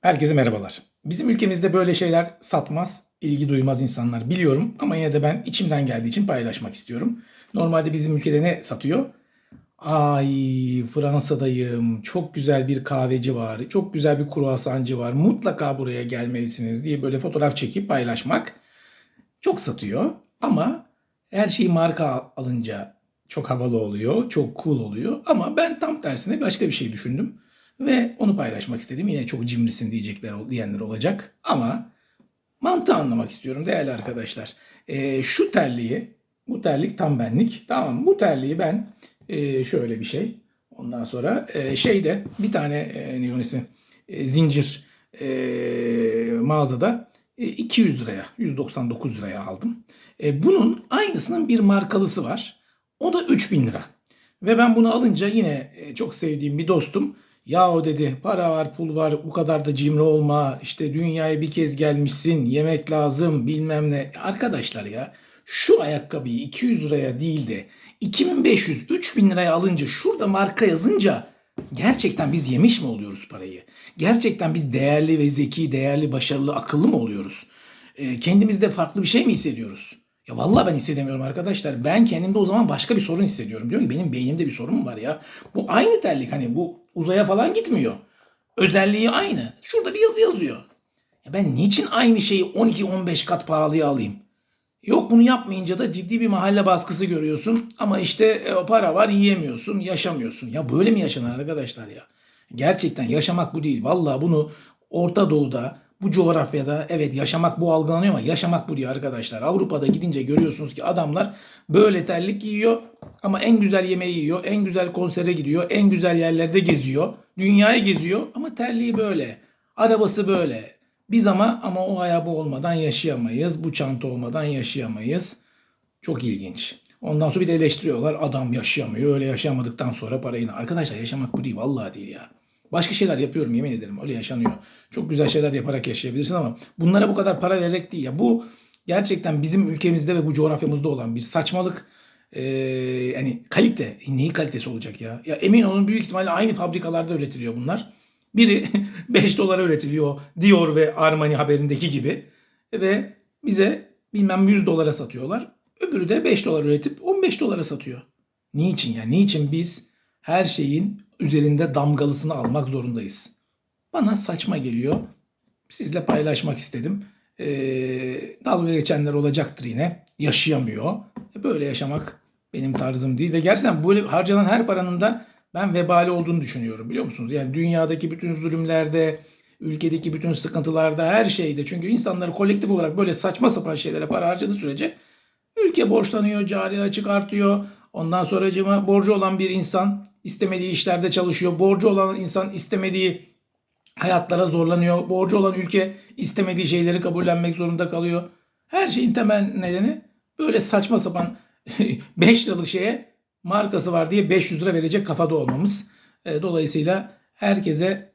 Herkese merhabalar. Bizim ülkemizde böyle şeyler satmaz, ilgi duymaz insanlar biliyorum ama yine de ben içimden geldiği için paylaşmak istiyorum. Normalde bizim ülkede ne satıyor? Ay Fransa'dayım, çok güzel bir kahveci var, çok güzel bir kruvasancı var, mutlaka buraya gelmelisiniz diye böyle fotoğraf çekip paylaşmak çok satıyor. Ama her şeyi marka alınca çok havalı oluyor, çok cool oluyor. Ama ben tam tersine başka bir şey düşündüm. Ve onu paylaşmak istedim. Yine çok cimrisin diyecekler diyenler olacak. Ama mantığı anlamak istiyorum değerli arkadaşlar. Ee, şu terliği, bu terlik tam benlik. Tamam bu terliği ben e, şöyle bir şey. Ondan sonra e, şeyde bir tane e, ne ismi E, zincir e, mağazada e, 200 liraya 199 liraya aldım. E, bunun aynısının bir markalısı var. O da 3000 lira. Ve ben bunu alınca yine e, çok sevdiğim bir dostum ya o dedi para var pul var bu kadar da cimri olma işte dünyaya bir kez gelmişsin yemek lazım bilmem ne. Arkadaşlar ya şu ayakkabıyı 200 liraya değil de 2500 3000 liraya alınca şurada marka yazınca gerçekten biz yemiş mi oluyoruz parayı? Gerçekten biz değerli ve zeki, değerli, başarılı, akıllı mı oluyoruz? E, kendimizde farklı bir şey mi hissediyoruz? Ya vallahi ben hissedemiyorum arkadaşlar. Ben kendimde o zaman başka bir sorun hissediyorum. Diyorum ki benim beynimde bir sorun mu var ya? Bu aynı terlik hani bu uzaya falan gitmiyor. Özelliği aynı. Şurada bir yazı yazıyor. Ya ben niçin aynı şeyi 12-15 kat pahalıya alayım? Yok bunu yapmayınca da ciddi bir mahalle baskısı görüyorsun. Ama işte e, para var yiyemiyorsun, yaşamıyorsun. Ya böyle mi yaşanır arkadaşlar ya? Gerçekten yaşamak bu değil. Vallahi bunu Orta Doğu'da, bu coğrafyada evet yaşamak bu algılanıyor ama yaşamak bu diyor arkadaşlar. Avrupa'da gidince görüyorsunuz ki adamlar böyle terlik giyiyor ama en güzel yemeği yiyor, en güzel konsere gidiyor, en güzel yerlerde geziyor. Dünyayı geziyor ama terliği böyle. Arabası böyle. Biz ama ama o araba olmadan yaşayamayız. Bu çanta olmadan yaşayamayız. Çok ilginç. Ondan sonra bir de eleştiriyorlar. Adam yaşayamıyor. Öyle yaşayamadıktan sonra parayı... Arkadaşlar yaşamak bu değil. Vallahi değil ya. Başka şeyler yapıyorum yemin ederim. Öyle yaşanıyor. Çok güzel şeyler yaparak yaşayabilirsin ama bunlara bu kadar para vererek değil. Ya bu gerçekten bizim ülkemizde ve bu coğrafyamızda olan bir saçmalık. Ee, yani kalite. Neyi kalitesi olacak ya? Ya emin olun büyük ihtimalle aynı fabrikalarda üretiliyor bunlar. Biri 5 dolara üretiliyor Dior ve Armani haberindeki gibi. Ve bize bilmem 100 dolara satıyorlar. Öbürü de 5 dolar üretip 15 dolara satıyor. Niçin ya? Niçin biz her şeyin üzerinde damgalısını almak zorundayız? Bana saçma geliyor. Sizle paylaşmak istedim. Ee, dalga geçenler olacaktır yine. Yaşayamıyor. E, Böyle yaşamak benim tarzım değil. Ve gerçekten böyle harcanan her paranın da ben vebali olduğunu düşünüyorum biliyor musunuz? Yani dünyadaki bütün zulümlerde, ülkedeki bütün sıkıntılarda, her şeyde. Çünkü insanları kolektif olarak böyle saçma sapan şeylere para harcadığı sürece ülke borçlanıyor, cari açık artıyor. Ondan sonra borcu olan bir insan istemediği işlerde çalışıyor. Borcu olan insan istemediği hayatlara zorlanıyor. Borcu olan ülke istemediği şeyleri kabullenmek zorunda kalıyor. Her şeyin temel nedeni böyle saçma sapan 5 liralık şeye markası var diye 500 lira verecek kafada olmamız. E, Dolayısıyla herkese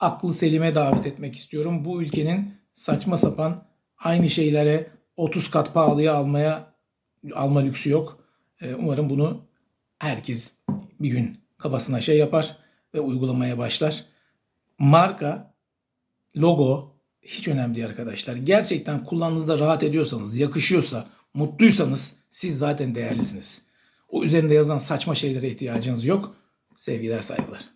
aklı selime davet etmek istiyorum. Bu ülkenin saçma sapan aynı şeylere 30 kat pahalıya almaya alma lüksü yok. E, Umarım bunu herkes bir gün kafasına şey yapar ve uygulamaya başlar. Marka, logo hiç önemli değil arkadaşlar. Gerçekten kullandığınızda rahat ediyorsanız, yakışıyorsa, mutluysanız siz zaten değerlisiniz. O üzerinde yazan saçma şeylere ihtiyacınız yok. Sevgiler, saygılar.